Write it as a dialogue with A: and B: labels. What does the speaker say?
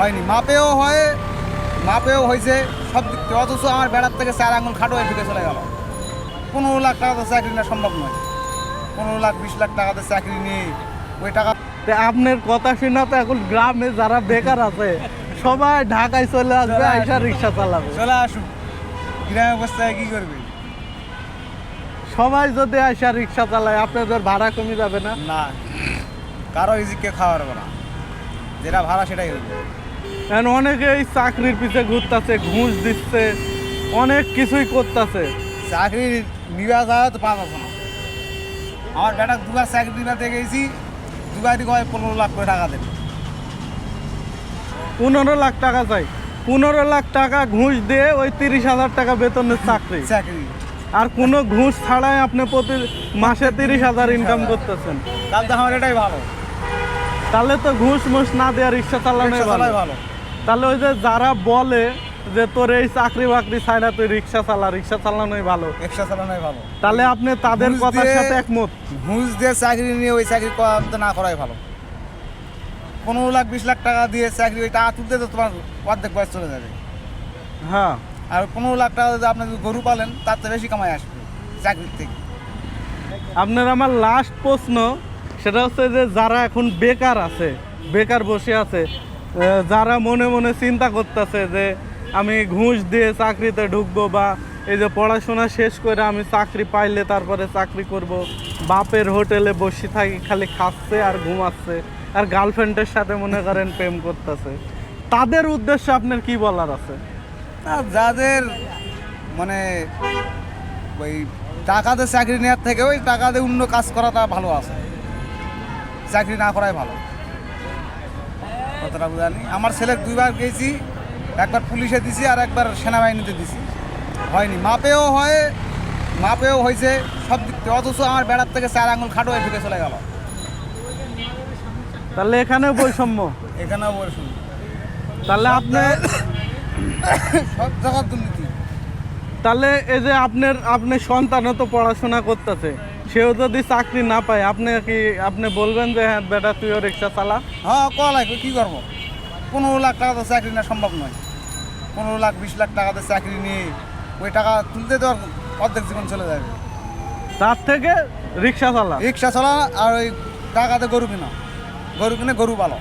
A: হয়নি। মাপেও হয় মাপেও হয়েছে সব দিক থেকে। অথচ আমার বেড়ার থেকে চার আঙুল খাটো হয়ে ঢুকে চলে গেল। পনেরো লাখ টাকাতে চাকরি নেওয়া সম্ভব নয়। পনেরো লাখ বিশ লাখ টাকাতে চাকরি নিয়ে ওই টাকা
B: আপনার কথা শুনে তো এখন গ্রামে যারা বেকার আছে সবাই ঢাকায় চলে আসবে আইসা রিক্সা চালাবে।
A: চলে আসুন। গ্রামে অবস্থায় কী করবে?
B: সবাই যদি আইসা রিক্সা চালায় আপনাদের ভাড়া কমে যাবে না?
A: না। কারও ইজিকে খাওয়ার না। যেটা ভাড়া সেটাই হবে।
B: এখন অনেকে এই চাকরির পিছে ঘুরতেছে ঘুষ দিচ্ছে অনেক কিছুই করতেছে।
A: চাকরির যাওয়া তো পাওয়া না। আমার বেটা দুবার চাকরি নিবাতে গেছি দুবারই কয় পনেরো লাখ করে টাকা দেবে।
B: পনেরো লাখ টাকা চাই। পনেরো লাখ টাকা ঘুষ দিয়ে ওই তিরিশ হাজার টাকা বেতনের চাকরি।
A: চাকরি।
B: আর কোনো ঘুষ ছাড়াই আপনি প্রতি মাসে তিরিশ হাজার ইনকাম করতেছেন।
A: তাহলে তো আমার এটাই ভালো।
B: তাহলে তো ঘুষ মুষ না দেওয়ার ইচ্ছা চালানোই ভালো। তাহলে ওই যে যারা বলে যে তোর এই চাকরি বাকরি চাই না তুই রিক্সা চালা রিক্সা চালানোই ভালো।
A: রিক্সা চালানোই ভালো।
B: তাহলে আপনি তাদের কথার সাথে একমত?
A: ঘুষ দিয়ে চাকরি নিয়ে ওই চাকরি না করাই ভালো। পনেরো লাখ বিশ লাখ টাকা দিয়ে চাকরি ওই টাকা তুলতে তো তোমার অর্ধেক বয়স চলে যাবে।
B: হ্যাঁ।
A: আর পনেরো লাখ টাকা যদি আপনি গরু পালেন তার থেকে বেশি কামাই আসবে চাকরির থেকে।
B: আপনার আমার লাস্ট প্রশ্ন সেটা হচ্ছে যে যারা এখন বেকার আছে বেকার বসে আছে যারা মনে মনে চিন্তা করতেছে যে আমি ঘুষ দিয়ে চাকরিতে ঢুকবো বা এই যে পড়াশোনা শেষ করে আমি চাকরি পাইলে তারপরে চাকরি করব, বাপের হোটেলে বসে থাকি, খালি খাচ্ছে আর ঘুমাচ্ছে, আর গার্লফ্রেন্ডের সাথে মনে করেন প্রেম করতেছে। তাদের উদ্দেশ্যে আপনার কি বলার আছে?
A: যাদের মানে ওই টাকাতে চাকরি নেওয়ার থেকে ওই টাকাতে অন্য কাজ করাটা ভালো আছে। চাকরি না করাই ভালো। কতটা বুঝানি আমার ছেলে দুইবার গেছি একবার পুলিশে দিছি আর একবার সেনাবাহিনীতে দিছি। হয়নি। মাপেও হয় মাপেও হয়েছে সব দিক থেকে। অথচ আমার বেড়ার থেকে চার আঙুল খাটো হয়ে ঢুকে চলে গেল।
B: তাহলে এখানেও বৈষম্য?
A: এখানেও বৈষম্য।
B: তাহলে আপনি
A: সব জায়গার দুর্নীতি।
B: তাহলে এই যে আপনার আপনার সন্তানও তো পড়াশোনা করতেছে। সেও যদি চাকরি না পায় আপনি কি আপনি বলবেন যে হ্যাঁ বেটা তুইও রিক্সা চালা
A: হ্যাঁ কল লাগবে কী করব? পনেরো লাখ টাকা তো চাকরি না সম্ভব নয়। পনেরো লাখ বিশ লাখ টাকাতে চাকরি নিয়ে ওই টাকা তুলতে তো অর্ধেক জীবন চলে যাবে।
B: তার থেকে রিক্সা চালা।
A: রিক্সা চালা আর ওই টাকাতে গরু কিনা। গরু কিনে গরু পালো।